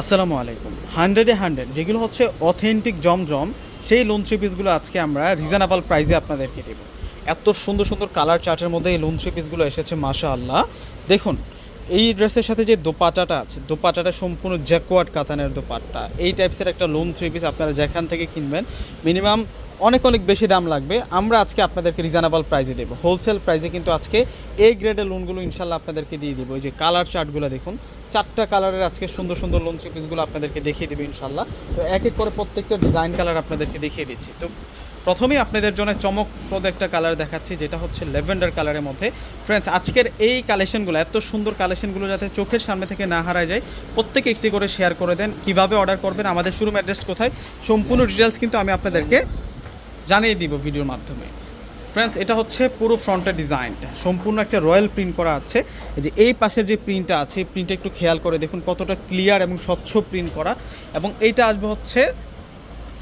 আসসালামু আলাইকুম। হান্ড্রেডে হান্ড্রেড, যেগুলো হচ্ছে অথেন্টিক জমজম, সেই লোন থ্রি পিসগুলো আজকে আমরা রিজনেবল প্রাইসে আপনাদেরকে দেব। এত সুন্দর সুন্দর কালার চার্টের মধ্যে এই লোন থ্রি পিসগুলো এসেছে মাশা আল্লাহ দেখুন, এই ড্রেসের সাথে যে দোপাটাটা আছে, দোপাটাটা সম্পূর্ণ জ্যাকোয়ার্ড কাতানের দোপাটা এই টাইপসের একটা লোন থ্রি পিস আপনারা যেখান থেকে কিনবেন মিনিমাম অনেক অনেক বেশি দাম লাগবে। আমরা আজকে আপনাদেরকে রিজনেবল প্রাইসে দেবো। হোলসেল প্রাইসে কিন্তু আজকে এই গ্রেডের লোনগুলো ইনশাল্লাহ আপনাদেরকে দিয়ে দেবো। ওই যে কালার চার্টগুলো দেখুন। চারটা কালারের আজকে সুন্দর সুন্দর লোন পিসগুলো আপনাদেরকে দেখিয়ে দেবে ইনশাল্লাহ তো এক এক করে প্রত্যেকটা ডিজাইন কালার আপনাদেরকে দেখিয়ে দিচ্ছি। তো প্রথমেই আপনাদের জন্য চমকপ্রদ একটা কালার দেখাচ্ছি, যেটা হচ্ছে লেভেন্ডার কালারের মধ্যে। ফ্রেন্ডস আজকের এই কালেকশনগুলো এত সুন্দর কালেকশনগুলো যাতে চোখের সামনে থেকে না হারায় যায়, প্রত্যেকে একটি করে শেয়ার করে দেন। কীভাবে অর্ডার করবেন, আমাদের শোরুম অ্যাড্রেস কোথায়, সম্পূর্ণ ডিটেলস কিন্তু আমি আপনাদেরকে জানিয়ে দিব ভিডিওর মাধ্যমে। ফ্রেন্ডস এটা হচ্ছে পুরো ফ্রন্টের ডিজাইনটা সম্পূর্ণ একটা রয়্যাল প্রিন্ট করা আছে। যে এই পাশের যে প্রিন্টটা আছে, এই প্রিন্টটা একটু খেয়াল করে দেখুন কতটা ক্লিয়ার এবং স্বচ্ছ প্রিন্ট করা। এবং এইটা আসবে হচ্ছে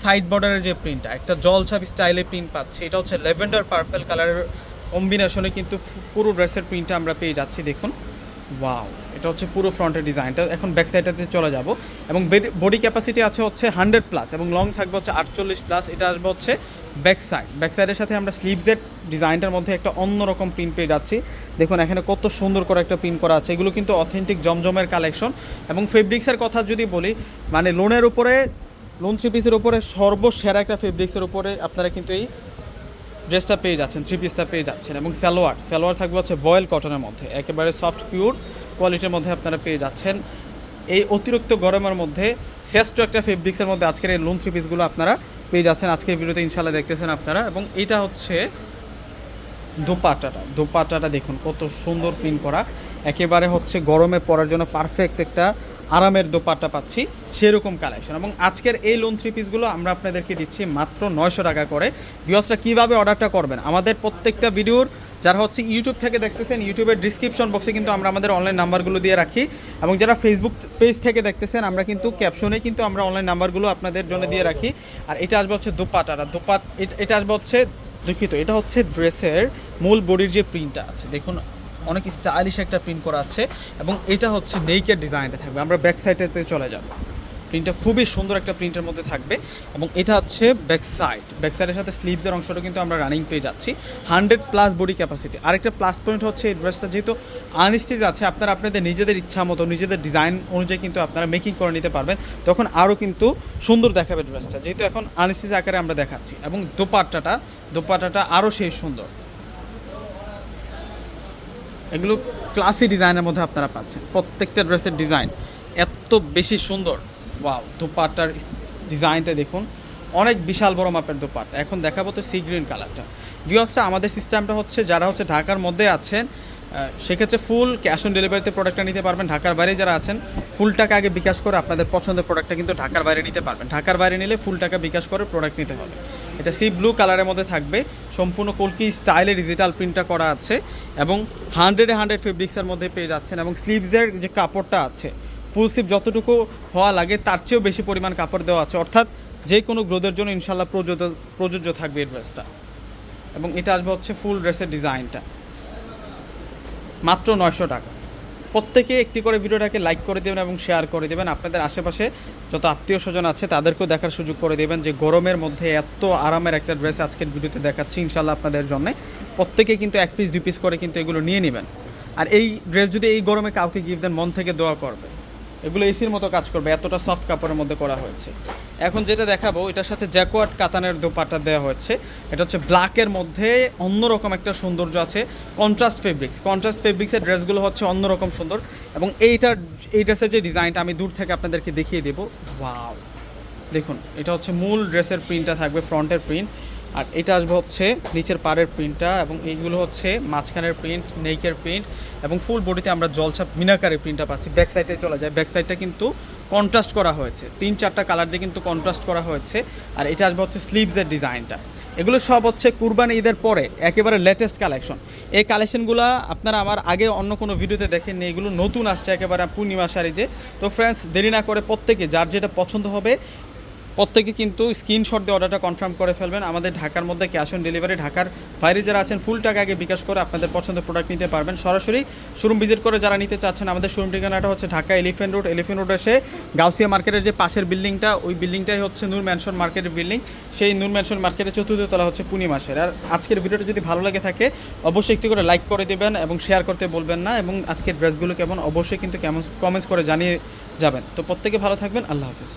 সাইড বর্ডারের যে প্রিন্টটা একটা জলছাপ স্টাইলে প্রিন্ট পাচ্ছি। এটা হচ্ছে ল্যাভেন্ডার পার্পেল কালারের কম্বিনেশনে কিন্তু পুরো ড্রেসের প্রিন্টটা আমরা পেয়ে যাচ্ছি, দেখুন। ওয়াও এটা হচ্ছে পুরো ফ্রন্টের ডিজাইনটা এখন ব্যাক সাইডটাতে চলে যাব। এবং বডি ক্যাপাসিটি আছে হচ্ছে হান্ড্রেড প্লাস এবং লং থাকবে হচ্ছে আটচল্লিশ প্লাস এটা আসবে হচ্ছে ব্যাক সাইড ব্যাক সাথে আমরা স্লিভসের ডিজাইনটার মধ্যে একটা অন্যরকম প্রিন্ট পেয়ে যাচ্ছি। দেখুন, এখানে কত সুন্দর করে একটা প্রিন্ট করা আছে। এগুলো কিন্তু অথেন্টিক জমজমের কালেকশন এবং ফেব্রিক্সের কথা যদি বলি মানে লোনের উপরে লোন থ্রি পিসের উপরে সর্বসেরা একটা ফেব্রিক্সের উপরে আপনারা কিন্তু এই ড্রেসটা পেয়ে যাচ্ছেন থ্রি পিসটা পেয়ে যাচ্ছেন এবং সালোয়ার। সালোয়ার থাকবে হচ্ছে বয়েল কটনের মধ্যে। একেবারে সফট পিওর কোয়ালিটির মধ্যে আপনারা পেয়ে যাচ্ছেন। এই অতিরিক্ত গরমের মধ্যে শ্রেষ্ঠ একটা ফেব্রিক্সের মধ্যে আজকের এই লোন থ্রি পিসগুলো আপনারা পেয়ে যাচ্ছেন আজকের ভিডিওতে ইনশাল্লাহ দেখতেছেন আপনারা। এবং এটা হচ্ছে দোপাটাটা দোপাটাটা দেখুন, কত সুন্দর প্রিন্ট করা। একেবারে হচ্ছে গরমে পড়ার জন্য পারফেক্ট একটা আরামের দোপাট্টা পাচ্ছি, সেরকম কালেকশন এবং আজকের এই লোন থ্রি পিসগুলো আমরা আপনাদেরকে দিচ্ছি মাত্র নয়শো টাকা করে। ভিওসরা কীভাবে অর্ডারটা করবেন? আমাদের প্রত্যেকটা ভিডিওর যারা হচ্ছে ইউটিউব থেকে দেখতেছেন ইউটিউবের ডিসক্রিপশন বক্সে কিন্তু আমরা আমাদের অনলাইন নাম্বারগুলো দিয়ে রাখি। এবং যারা ফেসবুক পেজ থেকে দেখতেছেন, আমরা কিন্তু ক্যাপশনে কিন্তু আমরা অনলাইন নাম্বারগুলো আপনাদের জন্য দিয়ে রাখি। আর এটা আসবে হচ্ছে দোপাট, এটা- এটা আসবে হচ্ছে দুঃখিত, এটা হচ্ছে ড্রেসের মূল বডির যে প্রিন্টটা আছে। দেখুন, অনেক স্টাইলিশ একটা প্রিন্ট করা আছে। এবং এটা হচ্ছে নেইকের ডিজাইনটা থাকবে। আমরা ব্যাক সাইডেতে চলে যাব। প্রিন্টটা খুবই সুন্দর একটা প্রিন্টের মধ্যে থাকবে। এবং এটা হচ্ছে ব্যাক সাইড ব্যাক সাইডের সাথে স্লিভসের অংশটা কিন্তু আমরা রানিং পেয়ে যাচ্ছি। হান্ড্রেড প্লাস বডি ক্যাপাসিটি আরেকটা প্লাস পয়েন্ট হচ্ছে এই ড্রেসটা যেহেতু আনস্টিচ আছে, আপনারা আপনাদের নিজেদের ইচ্ছা মতো, নিজেদের ডিজাইন অনুযায়ী কিন্তু আপনারা মেকিং করে নিতে পারবেন। তখন আরও কিন্তু সুন্দর দেখাবে ড্রেসটা যেহেতু এখন আনস্টিচ আকারে আমরা দেখাচ্ছি। এবং দোপাট্টাটা দোপাট্টাটা আরও সেই সুন্দর। এগুলো ক্লাসি ডিজাইনের মধ্যে আপনারা পাচ্ছেন। প্রত্যেকটা ড্রেসের ডিজাইন এত বেশি সুন্দর। ওয়াও দোপাট্টার ডিজাইনটা দেখুন। অনেক বিশাল বড় মাপের দোপাট্টা। এখন দেখাবো তো সি গ্রিন কালারটা ভিওসটা আমাদের সিস্টেমটা হচ্ছে, যারা হচ্ছে ঢাকার মধ্যে আছেন সেক্ষেত্রে ফুল ক্যাশ অন ডেলিভারিতে প্রোডাক্টটা নিতে পারবেন। ঢাকার বাইরে যারা আছেন ফুল টাকা আগে বিকাশ করে আপনাদের পছন্দের প্রোডাক্টটা কিন্তু ঢাকার বাইরে নিতে পারবেন। ঢাকার বাইরে নিলে ফুল টাকা বিকাশ করে প্রোডাক্ট নিতে হবে। এটা সি ব্লু কালারের মধ্যে থাকবে। সম্পূর্ণ কলকি স্টাইলে ডিজিটাল প্রিন্টটা করা আছে এবং হান্ড্রেডে হান্ড্রেড ফেব্রিক্সের মধ্যে পেয়ে যাচ্ছেন এবং স্লিভসের যে কাপড়টা আছে ফুল স্লিভ যতটুকু হওয়া লাগে, তার চেয়েও বেশি পরিমাণ কাপড় দেওয়া আছে। অর্থাৎ যে কোনো গ্রোদের জন্য ইনশাল্লাহ প্রযোজ্য প্রযোজ্য থাকবে এই ড্রেসটা। এবং এটা আসবে হচ্ছে ফুল ড্রেসের ডিজাইনটা। মাত্র নয়শো টাকা। প্রত্যেকে একটি করে ভিডিওটাকে লাইক করে দেবেন এবং শেয়ার করে দেবেন। আপনাদের আশেপাশে যত আত্মীয় স্বজন আছে, তাদেরকেও দেখার সুযোগ করে দেবেন যে গরমের মধ্যে এত আরামের একটা ড্রেস আজকের ভিডিওতে দেখাচ্ছি ইনশাল্লাহ আপনাদের জন্য। প্রত্যেকে কিন্তু এক পিস, দুই পিস করে কিন্তু এগুলো নিয়ে নেবেন। আর এই ড্রেস যদি এই গরমে কাউকে গিফট দেন, মন থেকে দোয়া করবে এগুলো এসির মতো কাজ করবে, এতটা সফট কাপড়ের মধ্যে করা হয়েছে। এখন যেটা দেখাবো, এটার সাথে জ্যাকোয়ার্ড কাতানের দোপাটা দেওয়া হয়েছে। এটা হচ্ছে ব্ল্যাকের মধ্যে অন্যরকম একটা সৌন্দর্য আছে কন্ট্রাস্ট ফেব্রিক্স কন্ট্রাস্ট ফেব্রিক্সের ড্রেসগুলো হচ্ছে অন্যরকম সুন্দর এবং এইটার, এই ড্রেসের যে ডিজাইনটা আমি দূর থেকে আপনাদেরকে দেখিয়ে দেবো। ওয়াও দেখুন, এটা হচ্ছে মূল ড্রেসের প্রিন্টটা থাকবে ফ্রন্টের প্রিন্ট আর এটা আসবে হচ্ছে নিচের পাড়ের প্রিন্টটা এবং এইগুলো হচ্ছে মাঝখানের প্রিন্ট নেইকের প্রিন্ট এবং ফুল বডিতে আমরা জলছাপ মিনাকারের প্রিন্টটা পাচ্ছি। ব্যাক সাইডে চলে যায়। ব্যাক সাইডটা কিন্তু কন্ট্রাস্ট করা হয়েছে। তিন চারটা কালার দিয়ে কিন্তু কন্ট্রাস্ট করা হয়েছে। আর এটা আসবে হচ্ছে স্লিভসের ডিজাইনটা এগুলো সব হচ্ছে কুরবানি ঈদের পরে একেবারে লেটেস্ট কালেকশন এই কালেকশনগুলো আপনারা আমার আগে অন্য কোনো ভিডিওতে দেখেননি। এগুলো নতুন আসছে একেবারে পূর্ণিমা শাড়ি যে তো ফ্রেন্ডস দেরি না করে প্রত্যেকে যার যেটা পছন্দ হবে প্রত্যেকে কিন্তু স্ক্রিনশট দিয়ে অর্ডারটা কনফার্ম করে ফেলবেন। আমাদের ঢাকার মধ্যে ক্যাশ অন ডেলিভারি ঢাকার বাইরে যারা আছেন ফুল টাকা আগে বিকাশ করে আপনাদের পছন্দের প্রোডাক্ট নিতে পারবেন। সরাসরি শোরুম ভিজিট করে যারা নিতে চাচ্ছেন, আমাদের শোরুম ঠিকানাটা হচ্ছে Dhaka elephant road elephant road এসে গাউসিয়া মার্কেটের যে পাশের বিল্ডিংটা ওই বিল্ডিংটাই হচ্ছে নূর ম্যানশন মার্কেটের বিল্ডিং সেই নূর ম্যানশন মার্কেটের চতুর্থ তলা হচ্ছে পূর্ণিমাসের আর আজকের ভিডিওটা যদি ভালো লাগে থাকে, অবশ্যই একটু করে লাইক করে দেবেন এবং শেয়ার করতে বলবেন না এবং আজকের ড্রেসগুলো কেমন, অবশ্যই কিন্তু কেমন কমেন্টস করে জানিয়ে যাবেন। তো প্রত্যেকে ভালো থাকবেন, আল্লাহ হাফিজ।